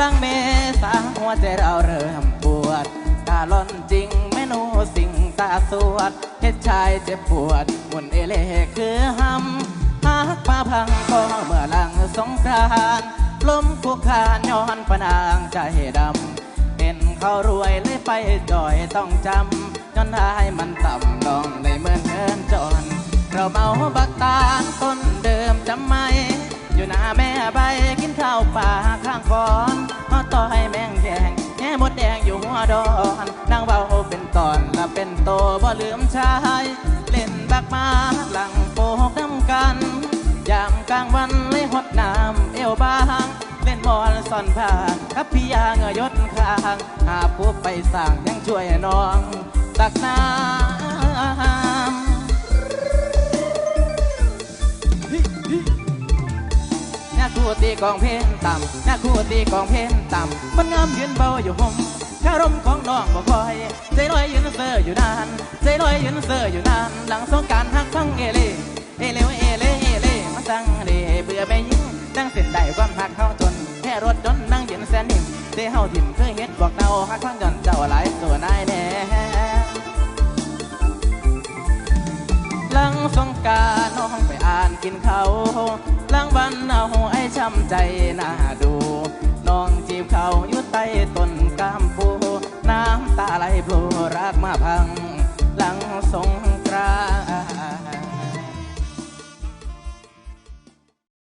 ลังเมษาหัวใจเราเริ่มปวดตาล้อนจริงไม่นูสิ่งตาสวดเฮ็ดชายเจ็บปวดมุนเอเล่คือหำหากมาพังก็เมื่อหลังสงกรานต์ลมคุกคานย้อนปนางใจดำเห็นเขารวยเลยไปจอยต้องจำจนได้มันต่ำลองในเมืองเงินจนเราเมาบักตาต้นเดิมจำไหมอยู่หน้าแม่ใบาป่าข้างคอนมาต่อยแมงแดงแง่มดแดงอยู่หัวดอนนางเบาเป็นตอนละเป็นโตบ่ลืมชาย เล่นบักมาหลังโปกน้ำกัน ยามกลางวันเลยหดน้ำเอวบางเล่นบอลซ่อนผ้ากับพี่ยาเงยศข้างหาผู้ไปสั่งยังช่วยน้องตักน้ำ หน้าคู่ตีกองเพลงต่ำหน้าคู่ตีกองเพลงต่ำมันงามยืนเบาอยู่ห่มคารมของน้องบ่คอยใจลอยยืนเซออยู่นานใจลอยยืนเซออยู่นานหลังสงการฮักฟังเอเล่เอเล่เอเล่เอเล่มาสั่งเดเบื่อไปยิ่งตั้งเส้นได้ความหักเข้าทนแค่รถจนนั่งเย็นแสนนิ่มเตเฮาถิ่มเคยเฮ็ดบอกเนาฮักฟัง กินเขาหลังบันเอาไอ้ช้ำใจน่าดู น้องจีบเขาอยู่ใต้ต้นกามปู น้ำตาไหลพลูรักมาพัง หลังสง